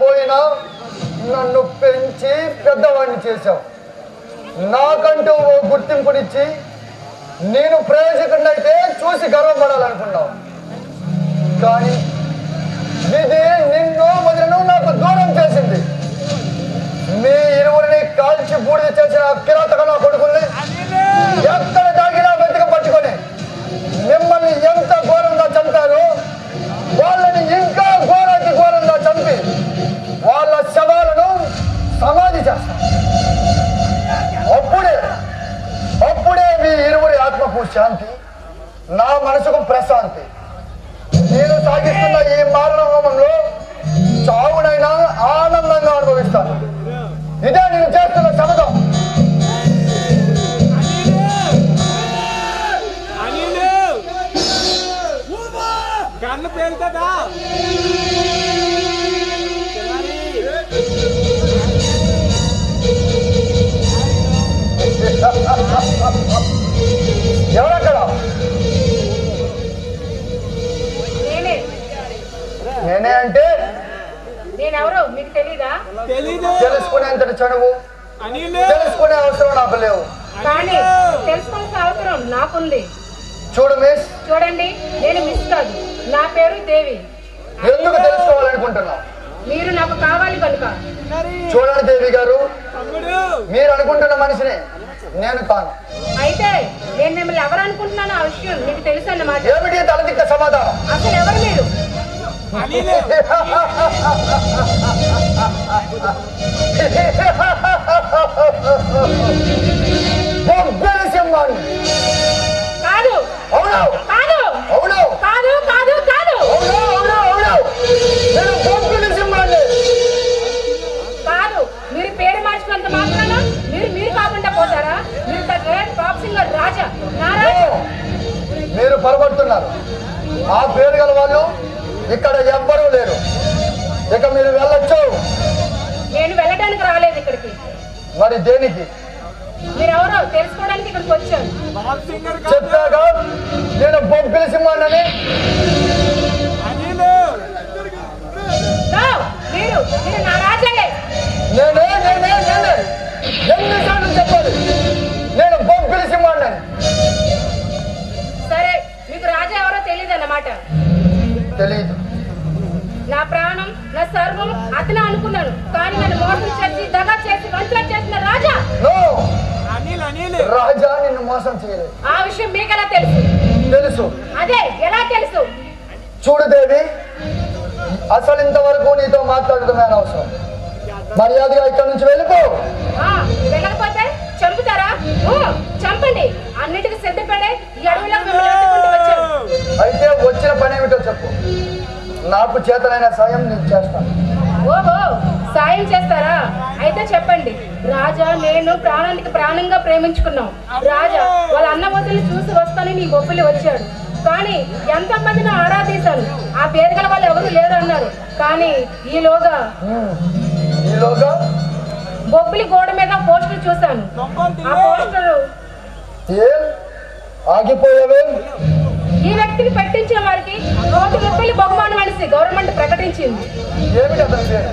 పోయినా నన్ను పెంచి పెద్దవాడిని చేశావు. నాకంటూ ఓ గుర్తింపునిచ్చి నేను ప్రయోజకుడినైతే చూసి గర్వపడాలనుకున్నావు. కానీ ఇది నిన్ను మొదలను నాకు దూరం చేసింది. మీ ఇరువురిని కాల్చి బూడిద చేసిన కిరాతక చేస్తాం. అప్పుడే అప్పుడే మీ ఇరువురి ఆత్మకు శాంతి నా మనసుకు ప్రశాంతి. ఎవరక్కడ? నేనే. నేనే అంటే? నేనెవరో? మీకు తెలీదా? తెలుసుకునేంతటి చనువు. అనిల్. తెలుసుకునే అవసరం నాకు లేవు. కానీ తెలుసుకోవాల్సిన అవసరం నాకుంది. చూడు మిస్. చూడండి నేను మిస్ కాదు. నా పేరు దేవి. ఎందుకు తెలుసుకోవాలనుకుంటున్నావు? మీరు నాకు కావాలి కనుక. చూడండి దేవి గారు. మీరు అనుకుంటున్న మనిషిని. నేను కాను. అయితే నేను మిమ్మల్ని ఎవరు అనుకుంటున్నానో ఆ విషయం మీకు తెలుసు అన్నమాట. ఏమిటి తలదిక్క సమాధానం? అసలు ఎవరు మీరు? పొరపడుతున్నారు ఆ పేరు గల వాళ్ళు ఇక్కడ ఎవ్వరూ లేరు. ఇక మీరు వెళ్ళొచ్చు. నేను వెళ్ళడానికి రాలేదు ఇక్కడికి. మరి దేనికి? మీరు ఎవరో తెలుసుకోవడానికి ఇక్కడికి వచ్చాను చెప్పాక నేను బొబ్బిలి సింహాన్ని ప్రాణం నా సర్వం అతనే అనుకున్నాను కానీ నన్ను మోసం చేసి దగా చేసి వంచన చేసిన రాజా. రాజా నిన్ను మోసం చేయలేదు. ఆ విషయం మీకెలా తెలుసు? తెలుసు. అదే ఎలా తెలుసు? చూడు దేవి అసలు ఇంతవరకు నీతో మాట్లాడటమే అనవసరం మర్యాదగా ఇక్కడి నుంచి వెళ్ళిపో. ఆ వెళ్ళకపోతే చంపుతారా? చంపండి. అన్నిటికీ సిద్ధపడే వచ్చాను అయితే వచ్చిన పని ఏమిటో చెప్పు. నాకు చేతనైన సాయం నేను చేస్తాను. ఓహో సాయం చేస్తారా? అయితే చెప్పండి. రాజా నేను ప్రాణానికి ప్రాణంగా ప్రేమించుకున్నాం. రాజా వాళ్ళ అన్న వదిలి చూసి వస్తానని నీ బొబ్బులి వచ్చాడు. కానీ ఎంతమందిని ఆరాధించాను ఆ పేరు గల వాళ్ళు ఎవరు లేరు అన్నారు. కానీ ఈలోగా. ఈలోగా బొబ్బిలి గోడ మీద పోస్టర్ చూశాను. ఆ పోస్టర్ ఆగిపోయావే? ఈ వ్యక్తిని పెట్టించిన వారికి గవర్నమెంట్ ప్రకటించింది ఏమిటి అతని పేరు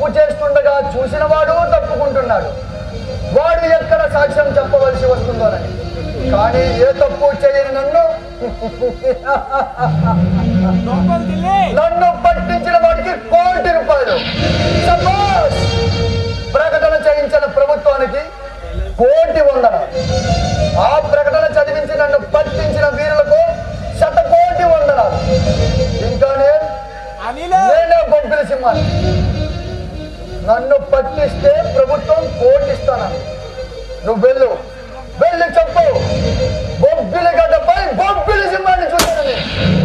తప్పు చేస్తుండగా చూసిన వాడు తప్పుకుంటున్నాడు. వాడు ఎక్కడ సాక్ష్యం చెప్పవలసి వస్తుందోనని. కానీ ఏ తప్పు చేయని నన్ను నన్ను పట్టించిన వాడికి కోటి రూపాయలు. ప్రకటన చేయించిన ప్రభుత్వానికి కోటి వందన ఆ ప్రకటన చదివించి నన్ను పట్టించిన వీరులకు శతకోటి వందనాలు. ఇంకా నేను బొబ్బిలి సింహాన్ని నన్ను పట్టిస్తే ప్రభుత్వం కోటిస్తానని నువ్వు వెళ్ళు. వెళ్ళి చెప్పు. బొబ్బిలి గడ్డపై బొబ్బిలి సింహాన్ని చూశానని.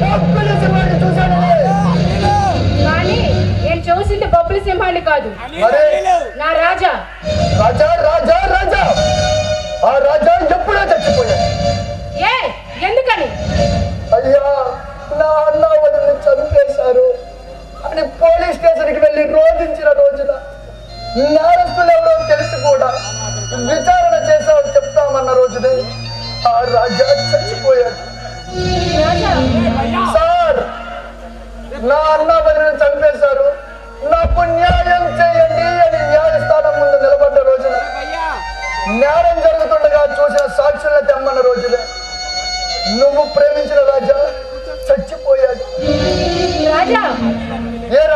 బొబ్బిలి సింహాన్ని చూశానని. కానీ నేను చూసింది బొబ్బిలి సింహాన్ని కాదు. నా రాజా. రాజా రాజా రాజా. ఆ రాజా ఎప్పుడో చచ్చిపోయాడు. ఏ ఎందుకని? అయ్యా నా అన్న అని పోలీస్ స్టేషన్కి వెళ్ళి రోధించిన రోజున నేరస్తులు ఎవరో తెలిసి కూడా విచారణ చేశాడు చెప్తామన్న రోజునే ఆ రాజా చచ్చిపోయాడు. సార్ నా అన్న వదిలిన చంపేశారు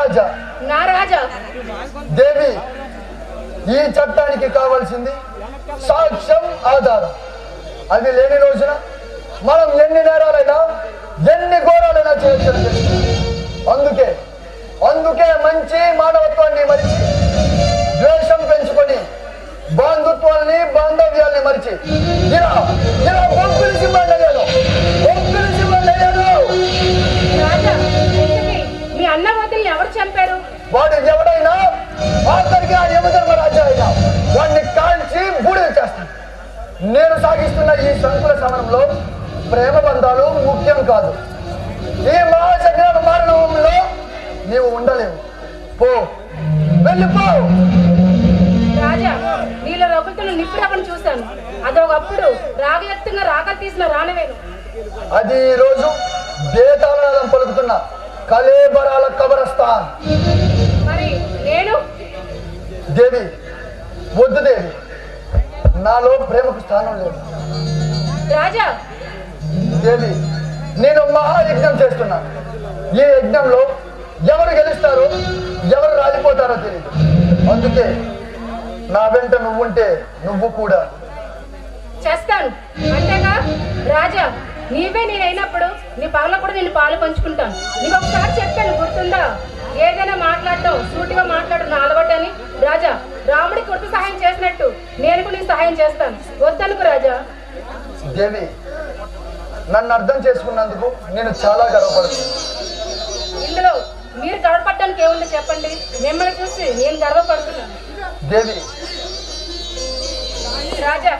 రాజా నా రాజా దేవి ఈ చట్టానికి కావాల్సింది సాక్ష్యం ఆధారం. అది లేని రోజున మనం ఎన్ని నేరాలైనా ఎన్ని ఘోరాలైనా చేయొచ్చని తెలుసు అందుకే అందుకే మంచి మానవత్వాన్ని మరిచి ద్వేషం పెంచుకొని బంధుత్వాల్ని బాంధవ్యాల్ని మరిచి ఇలా ఇలా బొంకులు సింహండి అయ్యాను మీ ఎవరు చంపారు? వాడు ఎవడైనా ఆఖరికి ఆ యమధర్మరాజు అయినా వాడిని కాల్చి బూడిద చేస్తాను నేను సాగిస్తున్న ఈ సంకుల సమరంలో ప్రేమ బంధాలు ముఖ్యం కాదు. ఈ మహాసగ్రామ మారణంలో కలేబరాల కబరస్థాన్. మరి నేను? దేవి వద్దు దేవి. నాలో ప్రేమకు స్థానం లేదు. రాజా! దేవి నేను మహాయజ్ఞం చేస్తున్నాను ఈ యజ్ఞంలో ఎవరు గెలుస్తారో ఎవరు రాలిపోతారో తెలియదు అందుకే నా వెంట నువ్వుంటే నువ్వు కూడా. చేస్తాను. అంతేగా? రాజా! నీవే నేనైనప్పుడు నీ పగల కూడా నేను పాలు పంచుకుంటాను. నీకు ఒకసారి చెప్పాను గుర్తుందా? ఏదైనా మాట్లాడటం సూటిగా మాట్లాడడం అలవాటని. రాజా రాముడికి కొత్త సహాయం చేసినట్టు నేను కూడా నీకు సహాయం చేస్తాను. వద్దనుకు రాజా. దేవి నన్ను అర్థం చేసుకున్నందుకు నేను చాలా గర్వపడుతున్నాను. ఇందులో మీరు గర్వపడటానికి ఏముందో చెప్పండి? మిమ్మల్ని చూసి నేను గర్వపడుతున్నాను. దేవి రాజా